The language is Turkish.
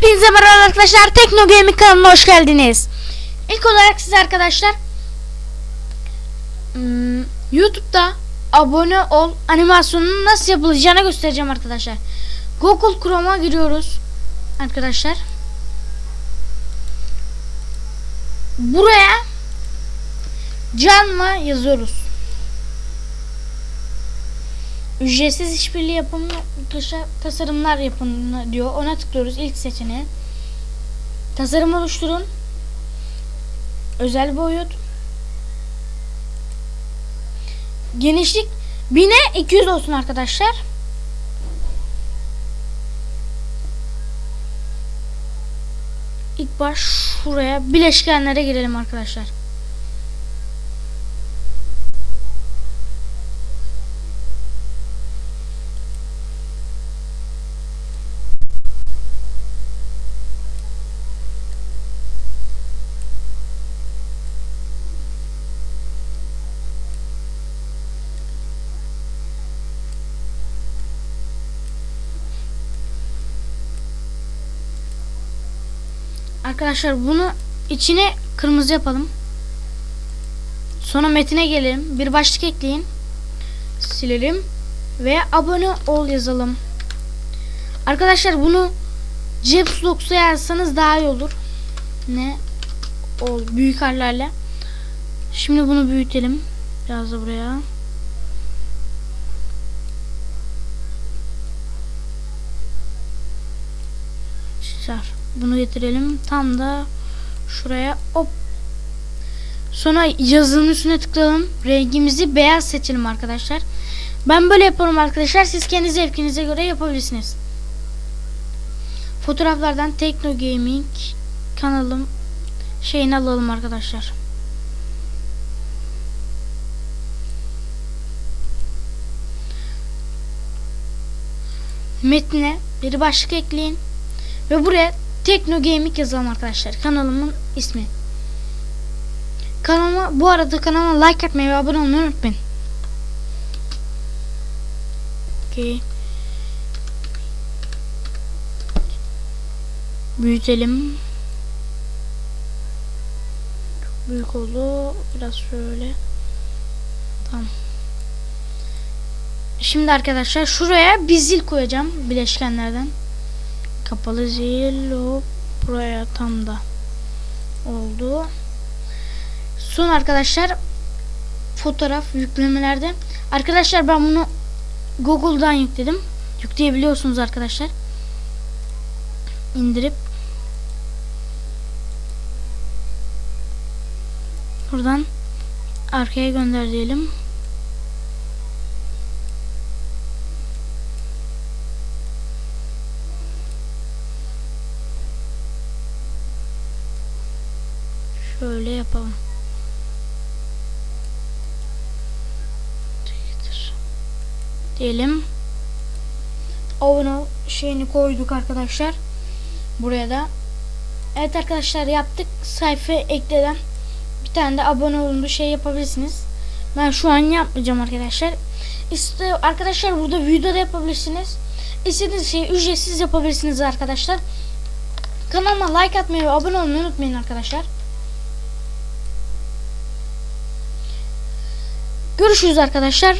Hepinize merhaba arkadaşlar. Tekno Gaming kanalına hoş geldiniz. İlk olarak size arkadaşlar hmm, YouTube'da abone ol animasyonunun nasıl yapılacağını göstereceğim arkadaşlar. Google Chrome'a giriyoruz arkadaşlar. Buraya Canva yazıyoruz. Ücretsiz işbirliği yapımı tasarımlar yapın diyor. Ona tıklıyoruz ilk seçeneğe. Tasarım oluşturun. Özel boyut. Genişlik 1000'e 200 olsun arkadaşlar. İlk baş şuraya bileşkenlere girelim arkadaşlar. Arkadaşlar bunu içine kırmızı yapalım. Sonra metine gelelim. Bir başlık ekleyin. Silelim. Ve abone ol yazalım. Arkadaşlar bunu Caps Locks'a yazsanız daha iyi olur. Ne? Ol. Büyük harflerle. Şimdi bunu büyütelim. Biraz da buraya. Çizer. Bunu getirelim. Tam da şuraya hop. Sonra yazının üstüne tıklayalım. Rengimizi beyaz seçelim arkadaşlar. Ben böyle yapıyorum arkadaşlar. Siz kendi zevkinize göre yapabilirsiniz. Fotoğraflardan Tekno Gaming kanalım şeyini alalım arkadaşlar. Metne bir başlık ekleyin. Ve buraya Tekno Gaming yazalım arkadaşlar. Kanalımın ismi. Kanalıma bu arada kanalıma like atmayı ve abone olmayı unutmayın. Okay. Büyütelim. Çok büyük oldu. Biraz şöyle. Tamam. Şimdi arkadaşlar şuraya bir zil koyacağım bileşkenlerden. Kapalı zil hop buraya tam da oldu. Son arkadaşlar fotoğraf yüklemelerde. Arkadaşlar ben bunu Google'dan yükledim. Yükleyebiliyorsunuz arkadaşlar. İndirip buradan arkaya gönder diyelim. Şöyle yapalım. Diyelim. Ol şeyini koyduk arkadaşlar. Buraya da. Evet arkadaşlar yaptık. Sayfa ekleden bir tane de abone olun bir şey yapabilirsiniz. Ben şu an yapmayacağım arkadaşlar. İşte arkadaşlar burada video da yapabilirsiniz. İstediğiniz şeyi ücretsiz yapabilirsiniz arkadaşlar. Kanalıma like atmayı ve abone olmayı unutmayın arkadaşlar. Görüşürüz arkadaşlar.